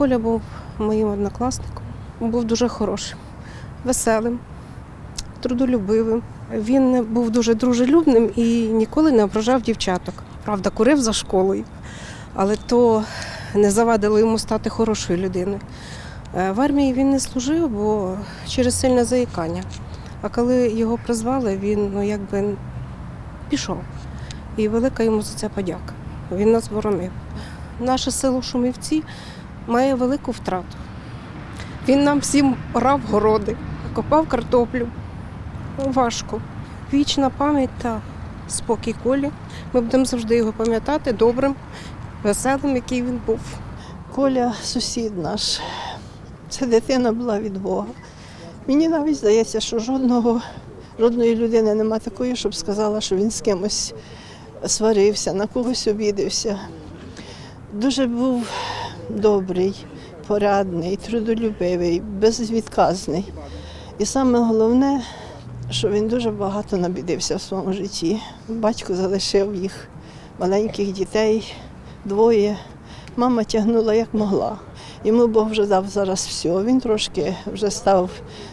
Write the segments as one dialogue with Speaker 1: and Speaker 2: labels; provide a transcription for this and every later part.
Speaker 1: Коля був моїм однокласником. Був дуже хорошим, веселим, трудолюбивим. Він був дуже дружелюбним і ніколи не ображав дівчаток. Правда, курив за школою, але то не завадило йому стати хорошою людиною. Е, В армії він не служив, бо через сильне заїкання. А коли його призвали, він ну, якби пішов. І велика йому за це подяка. Він нас боронив. Наше село Шумівці має велику втрату. Він нам всім орав городи, копав картоплю. Важко. Вічна пам'ять та спокій колі. Ми будемо завжди його пам'ятати добрим, веселим, який він був.
Speaker 2: Коля сусід наш. Це дитина була від Бога. Мені навіть здається, що жодного, жодної людини нема такої, щоб сказала, що він з кимось сварився, на когось обідався. Дуже був добрий, порадний, трудолюбивий, безвідказний. І саме головне, що він дуже багато набідився в своєму житті. Батько залишив їх маленьких дітей, двоє. Мама тягнула як могла. Йому Бог вже дав зараз все. Він трошки вже став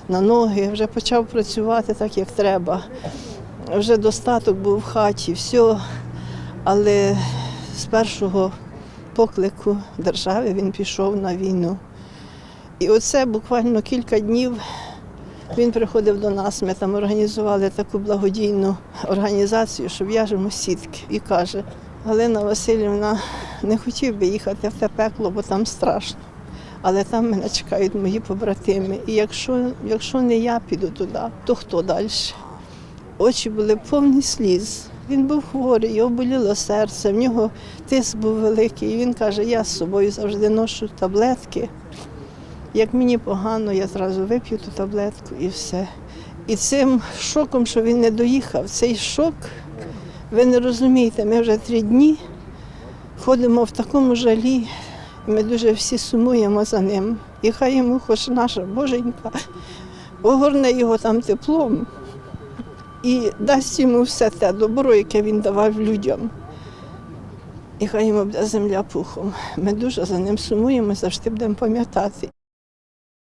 Speaker 2: на ноги, вже почав працювати так, як треба. Вже достаток був в хаті, все. Але з першого поклику держави він пішов на війну. І оце буквально кілька днів він приходив до нас. Ми там організували таку благодійну організацію, що в'яжемо сітки. І каже, Галина Васильівна, не хотів би їхати в те пекло, бо там страшно. Але там мене чекають мої побратими. І якщо, якщо не я піду туди, то хто далі? Очі були повні сліз. Він був хворий, його боліло серце, в нього тиск був великий. І він каже, я з собою завжди ношу таблетки. Як мені погано, я зразу вип'ю ту таблетку і все. І цим шоком, що він не доїхав, цей шок, ви не розумієте, ми вже три дні ходимо в такому жалі, і ми дуже всі сумуємо за ним. І хай йому хоч наша боженька огорне його там теплом і дасть йому все те добро, яке він давав людям. І хай йому буде земля пухом. Ми дуже за ним сумуємо, завжди будемо пам'ятати.